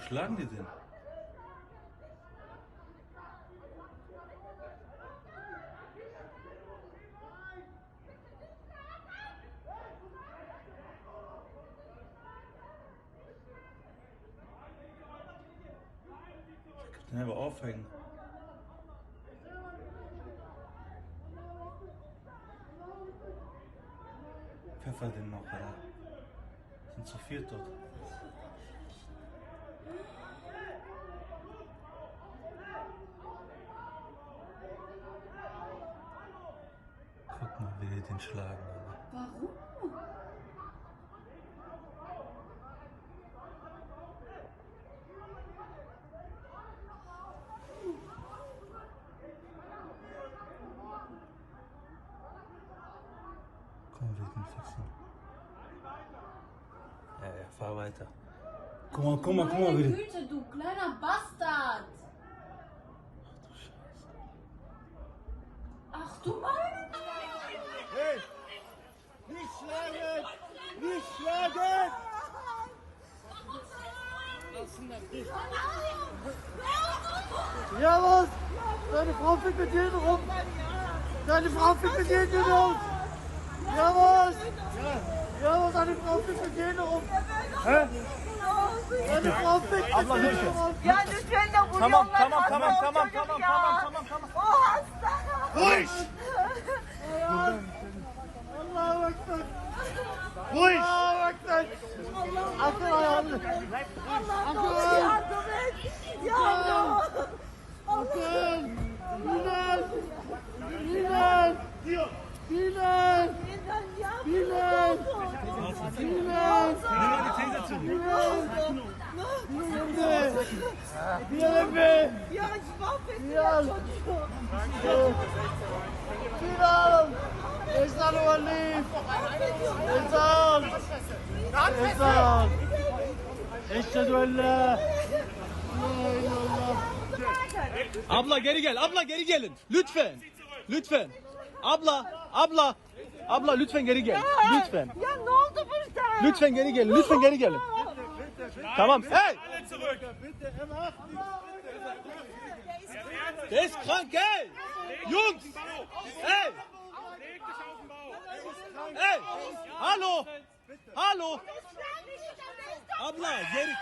schlagen die denn? Den aber aufhängen. Pfeffer den noch, Alter. Sind zu viert dort. Wie die den schlagen, Alter. Warum? Komm, wir den fixen. Ja, ja, fahr weiter. Guck mal, guck mal, guck mal, wie die... Güte, du kleiner Bastard! Ja, was? Deine Frau fickt mit dir rum! Deine Frau fickt mit dir rum! Ja, was? Ja, was? Deine Frau fickt mit dir rum! Hä? Deine Frau fickt mit dir rum! Ya lütfen de vuruyorlar. Tamam, tamam, hasta tamam, o tamam, çocuk tamam, ya. tamam, tamam, tamam. O hasta. Ruhig! Allahu Ekber! Ruhig! Allahu Ekber! Akıl ayağını! Olur yardım et. Yavrum. Akıl! Bilal! Bilal! Bilal! Bilal. Bilal! Bilal! Bilal! Emre! Ya mahvettin ya çocuğu. Bilal! Ezan Valif! Ezan! Ezan! Eşhedü en la. Abla geri gel. Abla geri gelin. Lütfen. Lütfen. Abla, abla. Abla lütfen geri gel. Lütfen. Ya ne oldu burada? Lütfen geri gelin. Lütfen geri gelin. Tamam. Hey! Der ist krank, hey! Jungs! Hey! Hey! Hallo! Hallo! Abla geri.